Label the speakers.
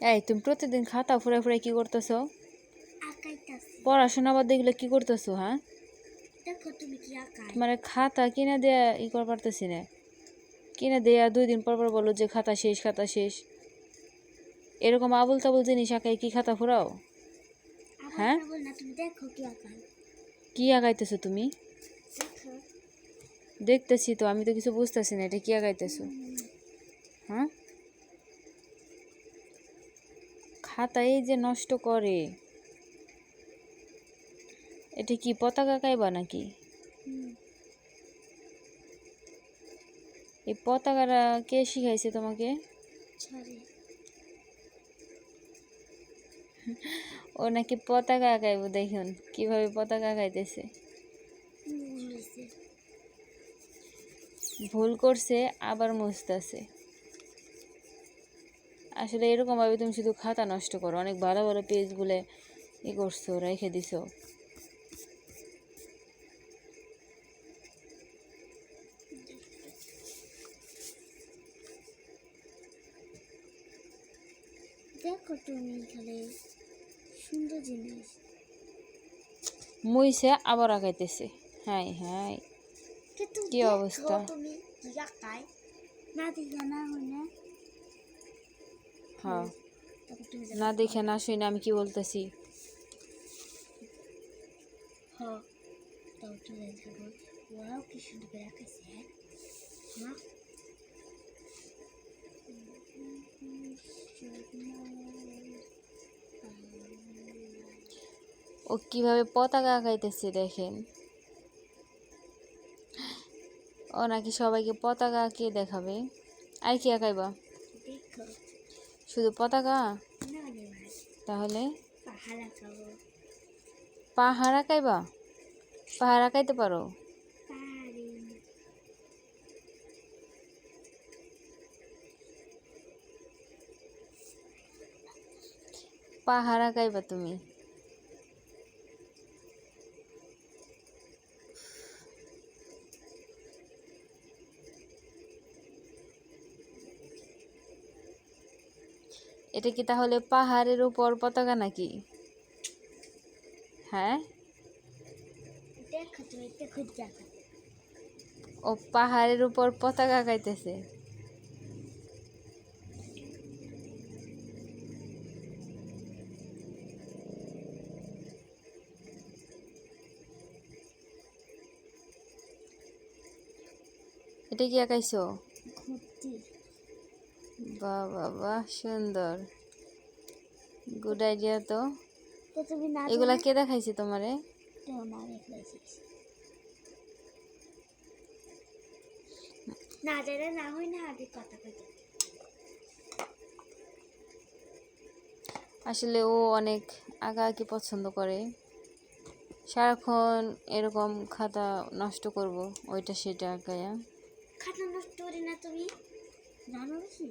Speaker 1: এই তুমি প্রতিদিন খাতা ফুরে ফুরে কি করতেছো? পড়াশোনা বাদ এগুলো কি করতেছো হ্যাঁ? তোমার খাতা কিনে দেয়া ই কর পারতেছি না কিনে দেয়া দুই দিন পর পর বলো যে খাতা শেষ খাতা শেষ। এরকম আবুল তাবুল জিনিস আঁকাই কি খাতা ফুরাও হ্যাঁ?
Speaker 2: কি
Speaker 1: আঁকাইতেছো তুমি? দেখতেছি তো আমি তো কিছু বুঝতেছি না এটা কি আঁকাইতেছো? হ্যাঁ? খাতা এই যে নষ্ট করে। এটা কি পতাকা আঁকাইবা নাকি? এই পতাকাটা কে শিখাইছে তোমাকে? ও নাকি পতাকা আঁকাইবো দেখুন কীভাবে পতাকা আঁকাইতেছে।
Speaker 2: ভুল
Speaker 1: ভুল করছে আবার মুছতেছে। আসলে এরকমভাবে তুমি শুধু খাতা নষ্ট করো অনেক ভালো ভালো পেজগুলো ই করছ রেখে দিছো।
Speaker 2: দেখো তুমি এখানে সুন্দর জিনিস।
Speaker 1: মুইছে আবার আঁকাইতেছে হ্যাঁ
Speaker 2: কিন্তু
Speaker 1: কি অবস্থা?
Speaker 2: তুমি না দিলে না না
Speaker 1: হ্যাঁ। না দেখে না শুনে আমি কি বলতেছি?
Speaker 2: হ তাও তুমি দেখো ওরাও কি সুন্দর করে আঁকাইছে হ্যাঁ।
Speaker 1: ও কীভাবে পতাকা আঁকাইতেছে দেখেন। ও নাকি সবাইকে পতাকা আঁকিয়ে দেখাবে। আর কি আঁকাইবা? শুধু পতাকা? তাহলে?
Speaker 2: পাহারা আঁকাবো
Speaker 1: পাহারা আঁকাইতে পারো?
Speaker 2: পাহারা
Speaker 1: পাহাড় তুমি। এটা কি তাহলে পাহাড়ের উপর পতাকা নাকি? হ্যাঁ? ও পাহাড়ের উপর পতাকা আঁকাইতেছে। এটা কি আঁকাইছো? বাহ বাহ সুন্দর। গুড আইডিয়া তো। এগুলা কে দেখাইছে তোমারে?
Speaker 2: না রেখেছিস না হয় না আগে কথা কইতে।
Speaker 1: আসলে ও অনেক আঁকাআঁকি পছন্দ করে। সারাক্ষণ এরকম খাতা নষ্ট করব ওইটা সেটা আঁকায়া
Speaker 2: খাতা নষ্ট করি না তুমি? জানো কি?